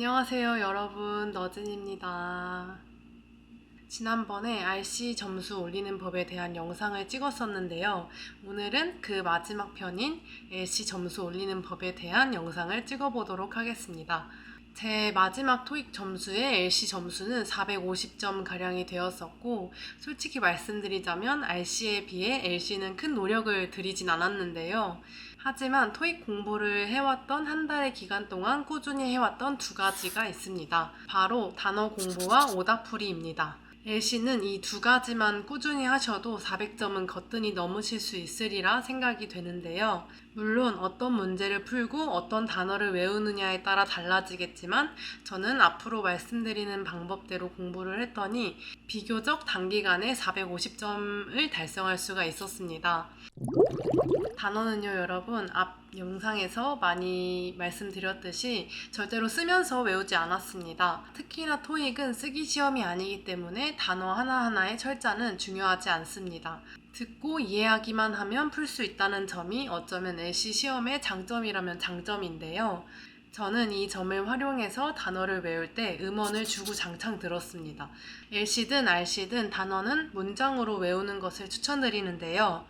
안녕하세요, 여러분. 너진입니다. 지난번에 RC 점수 올리는 법에 대한 영상을 찍었었는데요. 오늘은 그 마지막 편인 LC 점수 올리는 법에 대한 영상을 찍어보도록 하겠습니다. 제 마지막 토익 점수의 LC 점수는 450점 가량이 되었었고, 솔직히 말씀드리자면 RC에 비해 LC는 큰 노력을 들이진 않았는데요. 하지만 토익 공부를 해왔던 한 달의 기간 동안 꾸준히 해왔던 두 가지가 있습니다. 바로 단어 공부와 오답풀이입니다. LC는 이 두 가지만 꾸준히 하셔도 400점은 거뜬히 넘으실 수 있으리라 생각이 되는데요. 물론 어떤 문제를 풀고 어떤 단어를 외우느냐에 따라 달라지겠지만 저는 앞으로 말씀드리는 방법대로 공부를 했더니 비교적 단기간에 450점을 달성할 수가 있었습니다. 단어는요, 여러분, 앞 영상에서 많이 말씀드렸듯이 절대로 쓰면서 외우지 않았습니다. 특히나 토익은 쓰기 시험이 아니기 때문에 단어 하나하나의 철자는 중요하지 않습니다. 듣고 이해하기만 하면 풀 수 있다는 점이 어쩌면 LC 시험의 장점이라면 장점인데요. 저는 이 점을 활용해서 단어를 외울 때 음원을 주구장창 들었습니다. LC든 RC든 단어는 문장으로 외우는 것을 추천드리는데요.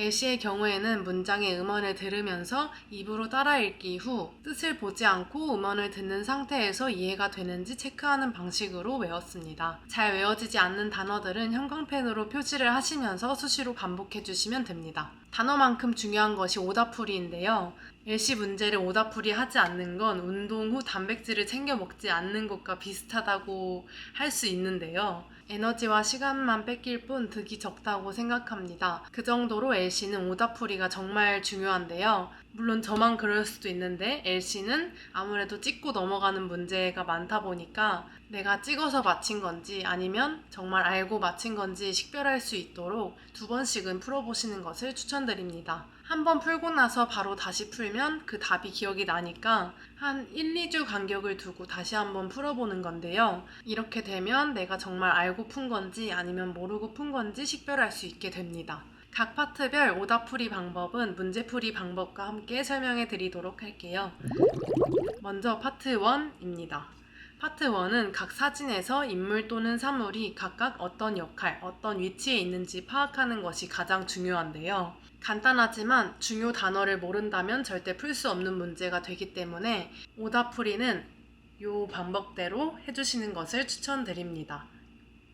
LC의 경우에는 문장의 음원을 들으면서 입으로 따라 읽기 후 뜻을 보지 않고 음원을 듣는 상태에서 이해가 되는지 체크하는 방식으로 외웠습니다. 잘 외워지지 않는 단어들은 형광펜으로 표시를 하시면서 수시로 반복해 주시면 됩니다. 단어만큼 중요한 것이 오답풀이인데요. LC 문제를 오답풀이 하지 않는 건 운동 후 단백질을 챙겨 먹지 않는 것과 비슷하다고 할 수 있는데요. 에너지와 시간만 뺏길 뿐 득이 적다고 생각합니다. 그 정도로 LC는 오답풀이가 정말 중요한데요. 물론 저만 그럴 수도 있는데 LC는 아무래도 찍고 넘어가는 문제가 많다 보니까 내가 찍어서 맞힌 건지 아니면 정말 알고 맞힌 건지 식별할 수 있도록 두 번씩은 풀어보시는 것을 추천드립니다. 한 번 풀고 나서 바로 다시 풀면 그 답이 기억이 나니까 한 1, 2주 간격을 두고 다시 한번 풀어보는 건데요. 이렇게 되면 내가 정말 알고 푼 건지 아니면 모르고 푼 건지 식별할 수 있게 됩니다. 각 파트별 오답풀이 방법은 문제풀이 방법과 함께 설명해 드리도록 할게요. 먼저 파트 1입니다. 파트 1은 각 사진에서 인물 또는 사물이 각각 어떤 역할, 어떤 위치에 있는지 파악하는 것이 가장 중요한데요. 간단하지만 중요 단어를 모른다면 절대 풀 수 없는 문제가 되기 때문에 오답풀이는 이 방법대로 해주시는 것을 추천드립니다.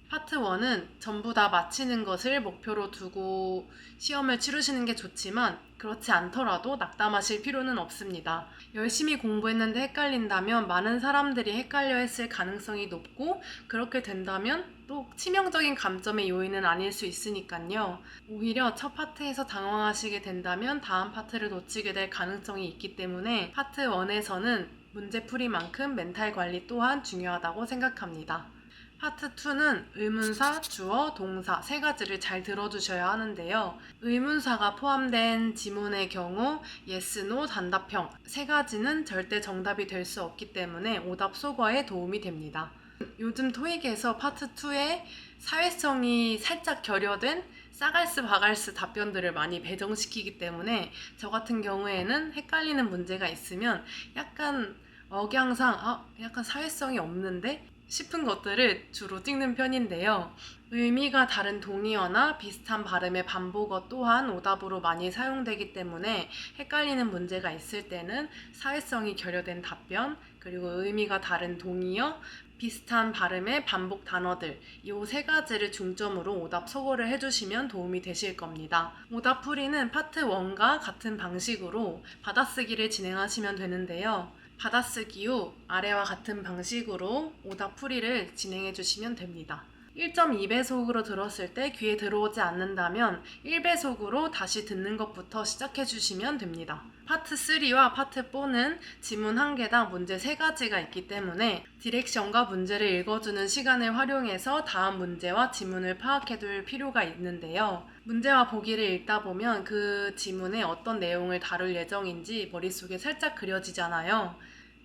파트 1은 전부 다 마치는 것을 목표로 두고 시험을 치르시는 게 좋지만 그렇지 않더라도 낙담하실 필요는 없습니다. 열심히 공부했는데 헷갈린다면 많은 사람들이 헷갈려 했을 가능성이 높고 그렇게 된다면 또 치명적인 감점의 요인은 아닐 수 있으니까요. 오히려 첫 파트에서 당황하시게 된다면 다음 파트를 놓치게 될 가능성이 있기 때문에 파트 1에서는 문제풀이만큼 멘탈 관리 또한 중요하다고 생각합니다. 파트 2는 의문사, 주어, 동사 세 가지를 잘 들어주셔야 하는데요. 의문사가 포함된 지문의 경우 yes, no, 단답형 세 가지는 절대 정답이 될 수 없기 때문에 오답 소거에 도움이 됩니다. 요즘 토익에서 파트 2에 사회성이 살짝 결여된 싸갈스 바갈스 답변들을 많이 배정시키기 때문에 저 같은 경우에는 헷갈리는 문제가 있으면 약간 억양상 아, 약간 사회성이 없는데 싶은 것들을 주로 찍는 편인데요. 의미가 다른 동의어나 비슷한 발음의 반복어 또한 오답으로 많이 사용되기 때문에 헷갈리는 문제가 있을 때는 사회성이 결여된 답변, 그리고 의미가 다른 동의어, 비슷한 발음의 반복 단어들, 이 세 가지를 중점으로 오답 소거를 해주시면 도움이 되실 겁니다. 오답 풀이는 파트 1과 같은 방식으로 받아쓰기를 진행하시면 되는데요. 받아쓰기 후 아래와 같은 방식으로 오답 풀이를 진행해 주시면 됩니다. 1.2배속으로 들었을 때 귀에 들어오지 않는다면 1배속으로 다시 듣는 것부터 시작해 주시면 됩니다. 파트 3와 파트 4는 지문 한 개당 문제 3가지가 있기 때문에 디렉션과 문제를 읽어주는 시간을 활용해서 다음 문제와 지문을 파악해 둘 필요가 있는데요. 문제와 보기를 읽다 보면 그 지문에 어떤 내용을 다룰 예정인지 머릿속에 살짝 그려지잖아요.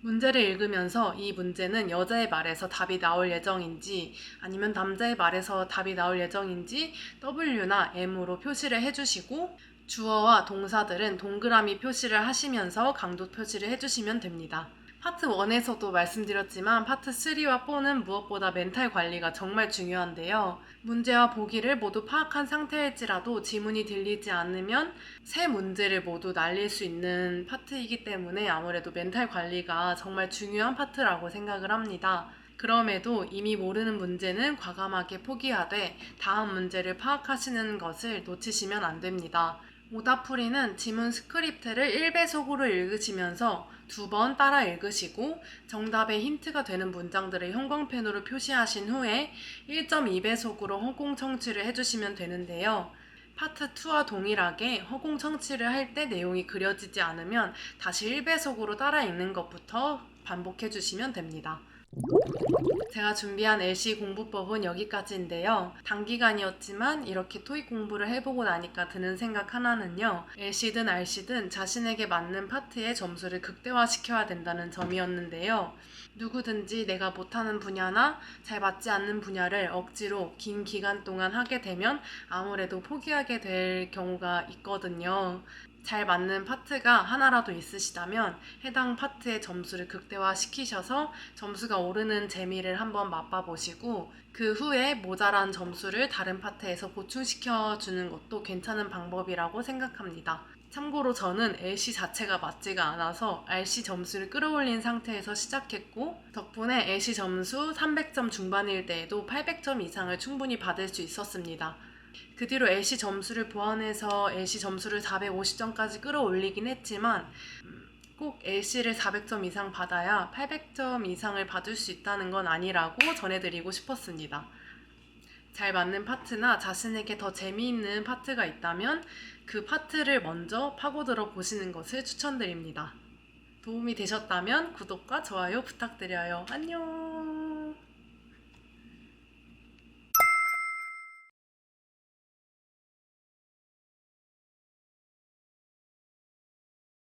문제를 읽으면서 이 문제는 여자의 말에서 답이 나올 예정인지 아니면 남자의 말에서 답이 나올 예정인지 W나 M으로 표시를 해주시고 주어와 동사들은 동그라미 표시를 하시면서 강도 표시를 해주시면 됩니다. 파트 1에서도 말씀드렸지만 파트 3와 4는 무엇보다 멘탈 관리가 정말 중요한데요. 문제와 보기를 모두 파악한 상태일지라도 지문이 들리지 않으면 새 문제를 모두 날릴 수 있는 파트이기 때문에 아무래도 멘탈 관리가 정말 중요한 파트라고 생각을 합니다. 그럼에도 이미 모르는 문제는 과감하게 포기하되 다음 문제를 파악하시는 것을 놓치시면 안 됩니다. 오답풀이는 지문 스크립트를 1배속으로 읽으시면서 두 번 따라 읽으시고 정답에 힌트가 되는 문장들을 형광펜으로 표시하신 후에 1.2배속으로 허공 청취를 해주시면 되는데요. 파트 2와 동일하게 허공 청취를 할 때 내용이 그려지지 않으면 다시 1배속으로 따라 읽는 것부터 반복해 주시면 됩니다. 제가 준비한 LC 공부법은 여기까지인데요. 단기간이었지만 이렇게 토익 공부를 해보고 나니까 드는 생각 하나는요. LC든 RC든 자신에게 맞는 파트의 점수를 극대화시켜야 된다는 점이었는데요. 누구든지 내가 못하는 분야나 잘 맞지 않는 분야를 억지로 긴 기간 동안 하게 되면 아무래도 포기하게 될 경우가 있거든요. 잘 맞는 파트가 하나라도 있으시다면 해당 파트의 점수를 극대화시키셔서 점수가 오르는 재미를 한번 맛봐보시고 그 후에 모자란 점수를 다른 파트에서 보충시켜 주는 것도 괜찮은 방법이라고 생각합니다. 참고로 저는 LC 자체가 맞지가 않아서 RC 점수를 끌어올린 상태에서 시작했고 덕분에 LC 점수 300점 중반일 때에도 800점 이상을 충분히 받을 수 있었습니다. 그 뒤로 LC 점수를 보완해서 LC 점수를 450점까지 끌어올리긴 했지만 음, 꼭 LC를 400점 이상 받아야 800점 이상을 받을 수 있다는 건 아니라고 전해드리고 싶었습니다. 잘 맞는 파트나 자신에게 더 재미있는 파트가 있다면 그 파트를 먼저 파고들어 보시는 것을 추천드립니다. 도움이 되셨다면 구독과 좋아요 부탁드려요. 안녕!